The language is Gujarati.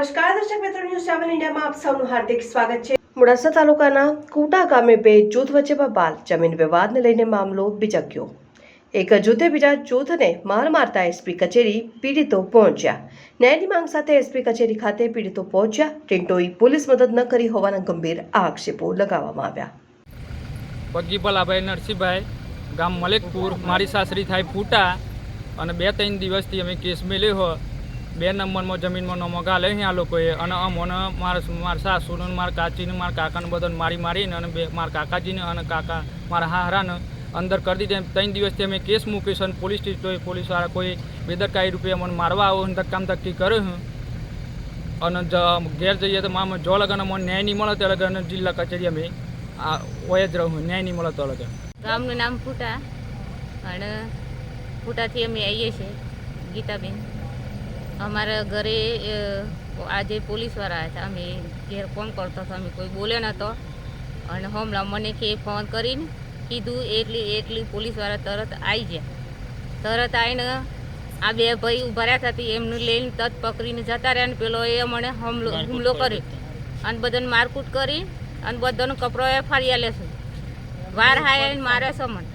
ઓન ઇન્ડિયામાં આપ સૌનું હાર્દિક સ્વાગત છે. મોડાસા તાલુકાના કુટા ગામે બે જૂથ વચ્ચે બબાલ જમીન વિવાદને લઈને મામલો બિચક્યો એક જૂથે બીજા જૂથને માર મારતા એસપી કચેરી પીડિતો પહોંચ્યા. ન્યાયની માંગ સાથે એસપી કચેરી ખાતે પીડિતો પહોંચ્યા. ટિન્ટોઈ પોલીસ મદદ ન કરી હોવાના ગંભીર આક્ષેપો લગાવવામાં આવ્યા. પગી ભલાભાઈ નરસિંહભાઈ, ગામ મલેકપુર. મારી સાસરી થાય ફૂટા અને બે ત્રણ દિવસથી અમે કેસ મેલ્યો હો બે નંબરમાં જમીનમાં નમો લઈ આ લોકોએ. અને અમોને મારા મારા સાસુને મારા કાચીને મારા કાકાને બધાને મારી મારીને અને બે, મારા કાકાજીને અને કાકા મારા હારાને અંદર કરી દીધા. ત્રણ દિવસથી અમે કેસ મૂક્યો છે અને પોલીસ સ્ટેશન પોલીસવાળા કોઈ બેદરકારી રૂપે અમને મારવા આવો અને ધક્કામ ધક્કી કરે છે અને ઘેર જઈએ તો મામ જો લગન અમને ન્યાય નહીં મળે તો લગન જિલ્લા કચેરી અમે આ, હોય જ રહું ન્યાય નહીં મળે તો લગન. ગામનું નામ ફૂટા. અને ફૂટાથી અમે આવીએ છીએ, ગીતાબેન. અમારા ઘરે આજે પોલીસવાળા હતા. અમે ઘેર ફોન કરતો હતો. અમે કોઈ બોલ્યો નહોતો અને હમણાં મને કે ફોન કરીને કીધું એટલી એટલી પોલીસવાળા તરત આવી ગયા તરત આવીને આ બે ભાઈ ઊભા રહ્યા હતા. એમને લઈને તત પકડીને જતા રહ્યા ને પેલો એ મને હમલો હુમલો કર્યો. અને બધાને મારકૂટ કરી અને બધાનો કપડો એ ફાડી લેશું વાર હાય મારે છે મને